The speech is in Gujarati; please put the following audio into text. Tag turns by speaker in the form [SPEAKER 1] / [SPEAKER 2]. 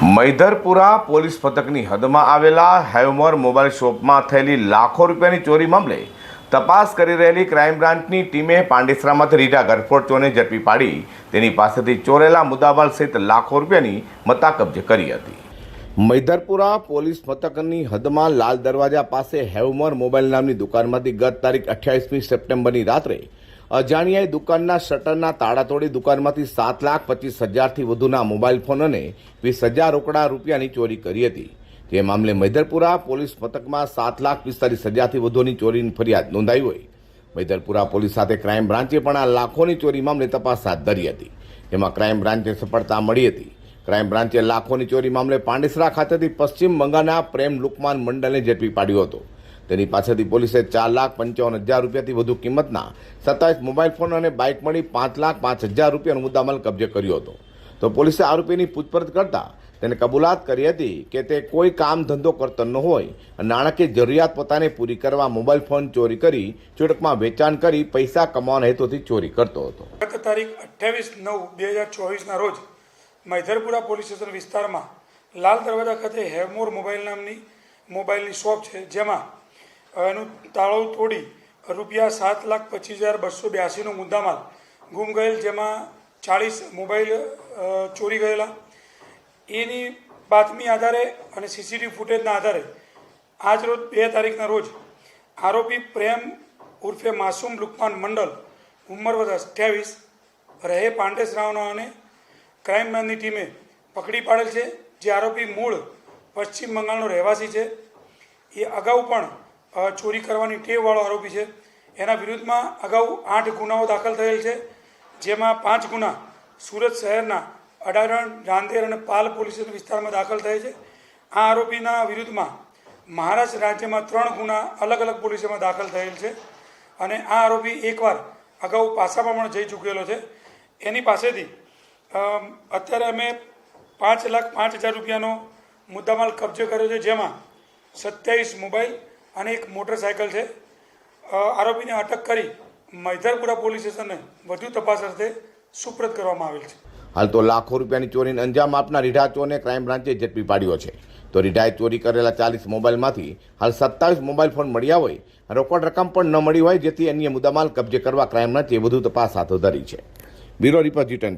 [SPEAKER 1] મૈધરપુરા પોલીસ પથકની હદમાં આવેલા હેવમર મોબાઈલ શોપમાં થયેલી લાખો રૂપિયાની ચોરી મામલે તપાસ કરી રહેલી ક્રાઇમ બ્રાન્ચની ટીમે પાંડેસરામાંથી રીટા ગરફોડ ચોરને ઝડપી પાડી. તેની પાસેથી ચોરેલા મુદ્દામાલ સહિત લાખો રૂપિયાની મત્તા કબજે કરી હતી. મૈધરપુરા પોલીસ મથકની હદમાં લાલ દરવાજા પાસે હેવમર મોબાઈલ નામની દુકાનમાંથી ગત તારીખ અઠ્યાવીસમી સપ્ટેમ્બરની રાત્રે અજાણ્યાએ દુકાનના શટરના તાળા તોડી દુકાનમાંથી સાત લાખ પચીસ હજારથી વધુના મોબાઈલ ફોન અને વીસ હજાર રોકડા રૂપિયાની ચોરી કરી હતી. જે મામલે મૈધરપુરા પોલીસ મથકમાં સાત લાખ પિસ્તાલીસ હજારથી વધુની ચોરીની ફરિયાદ નોંધાઈ હોય. મૈધરપુરા પોલીસ સાથે ક્રાઇમ બ્રાન્ચે પણ આ લાખોની ચોરી મામલે તપાસ હાથ ધરી હતી. જેમાં ક્રાઇમ બ્રાન્ચે સફળતા મળી હતી. ક્રાઇમ બ્રાન્ચે લાખોની ચોરી મામલે પાંડેસરા ખાતેથી પશ્ચિમ બંગાળના પ્રેમ લુકમાન મંડળને ઝડપી પાડ્યો હતો. તેની પાસેથી પોલીસે ચાર લાખ પંચાવન હજાર રૂપિયાથી વધુ કિંમતના સત્તાવીસ મોબાઈલ ફોન અને બાઇક મળી પાંચ લાખ પાંચ હજાર રૂપિયાનો મુદ્દામાલ કબજે કર્યો હતો. તો પોલીસે આરોપીની પૂછપરછ કરતા તેને કબૂલાત કરી હતી કે તે કોઈ કામ ધંધો કરતો ન હોય, નાણાકીય જરૂરિયાત પોતાને પૂરી કરવા મોબાઈલ ફોન ચોરી કરી છૂટકમાં વેચાણ કરી, પૈસા કમાવાના હેતુથી ચોરી કરતો હતો.
[SPEAKER 2] ગત તારીખ અઠ્યાવીસ નવ બે હજાર ચોવીસના રોજ મૈધરપુરા પોલીસ સ્ટેશન વિસ્તારમાં લાલ દરવાજા ખાતે હેવમોર મોબાઈલ નામની મોબાઈલની શોપ છે, જેમાં એનું તાળું તોડી રૂપિયા સાત લાખ પચીસ હજાર બસો બ્યાસીનો મુદ્દામાલ ગુમ ગયેલ, જેમાં ચાળીસ મોબાઈલ ચોરી ગયેલા. એની બાતમી આધારે અને સીસીટીવી ફૂટેજના આધારે આજ રોજ બે તારીખના રોજ આરોપી પ્રેમ ઉર્ફે માસૂમ લુકમાન મંડલ, ઉંમર વર્ષ અઠ્યાવીસ, રહે પાંડેસ રાવનો અને ક્રાઇમ બ્રાન્ચની ટીમે પકડી પાડેલ છે. જે આરોપી મૂળ પશ્ચિમ બંગાળનો રહેવાસી છે. એ અગાઉ પણ ચોરી કરવાની ટેવવાળો આરોપી છે. એના વિરુદ્ધમાં અગાઉ આઠ ગુનાઓ દાખલ થયેલ છે. જેમાં પાંચ ગુના સુરત શહેરના અડારણ, રાંદેર અને પાલ પોલીસ વિસ્તારમાં દાખલ થયા છે. આ આરોપીના વિરુદ્ધમાં મહારાષ્ટ્ર રાજ્યમાં ત્રણ ગુના અલગ અલગ પોલીસોમાં દાખલ થયેલ છે. અને આ આરોપી એકવાર અગાઉ પાસામાં પણ જઈ ચૂકેલો છે. એની પાસેથી અત્યારે અમે પાંચ લાખ પાંચ હજાર રૂપિયાનો મુદ્દામાલ કબજે કર્યો છે. જેમાં સત્યાવીસ મોબાઈલ અને એક મોટરસાયકલ છે. આરોપીને અટક કરી મૈધરપુરા પોલીસ સ્ટેશનને વધુ તપાસ અર્થે સુપ્રત કરવામાં આવેલ છે.
[SPEAKER 1] હાલ તો લાખો રૂપિયાની ચોરીને અંજામ આપનાર રીઢા ચોરને ક્રાઇમ બ્રાન્ચે ઝડપી પાડ્યો છે. તો રીઢાએ ચોરી કરેલા ચાલીસ મોબાઈલમાંથી હાલ સત્તાવીસ મોબાઈલ ફોન મળ્યા હોય. રોકડ રકમ પણ ન મળી હોય જેથી અન્ય મુદ્દામાલ કબજે કરવા ક્રાઇમ બ્રાન્ચે વધુ તપાસ હાથ ધરી છે. બ્યુરો રિપોર્ટ જી ટેન